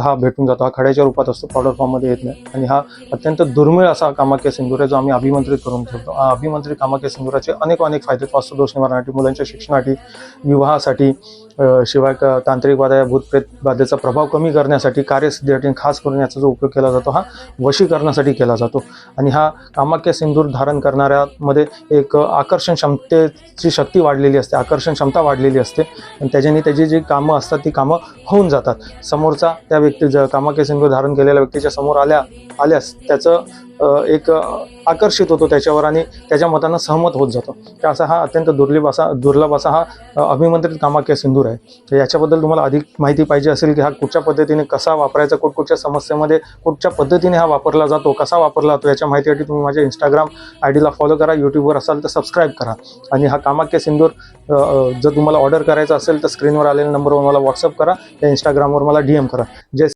हा भेटून जातो हा खड्याच्या रूपात असतो पावडर फॉर्ममध्ये येत नाही आणि हा अत्यंत दुर्मिळ असा कामाख्या सिंदूर आहे जो आम्ही अभिमंत्रित करून ठेवतो हा अभिमंत्रित कामाख्या सिंदूराचे अनेक अनेक फायदे आहेत. वास्तुदोष निवारणासाठी मुलांच्या शिक्षणासाठी विवाहासाठी शिवाय तांत्रिक बाधा या भूतप्रेत बाधेचा प्रभाव कमी करण्यासाठी कार्यसिद्धीसाठी खास करून याचा जो उपयोग केला जातो हा वशीकरणासाठी केला जातो. आणि हा कामाख्या सिंदूर धारण करणाऱ्यामध्ये एक आकर्षण क्षमतेची शक्ती वाढलेली असते आकर्षण क्षमता वाढलेली असते. आणि त्याच्याने त्याची जी कामं असतात ती कामं होऊन जातात. समोरचा त्या व्यक्ती ज कामाख्या सिंदूर धारण केलेल्या व्यक्तीच्या समोर आल्या आल्यास त्याचं एक आकर्षित होतो त्याच्यावर आणि त्याच्या मतानं सहमत होत जातो. तर असा हा अत्यंत दुर्लभ असा दुर्लभ असा हा अभिमंत्रित कामाख्या सिंदूर आहे. तर याच्याबद्दल तुम्हाला अधिक माहिती पाहिजे असेल की हा कुठच्या पद्धतीने कसा वापरायचा कुठकुठच्या समस्येमध्ये कुठच्या पद्धतीने हा वापरला जातो कसा वापरला जातो याच्या माहितीसाठी तुम्ही माझ्या इंस्टाग्राम आय डीला फॉलो करा यूट्यूबवर असाल तर सबस्क्राईब करा. आणि हा कामाख्या सिंदूर जर तुम्हाला ऑर्डर करायचा असेल तर स्क्रीनवर आलेल्या नंबरवर मला व्हॉट्सअप करा या इंस्टाग्रामवर मला डी एम करा. जय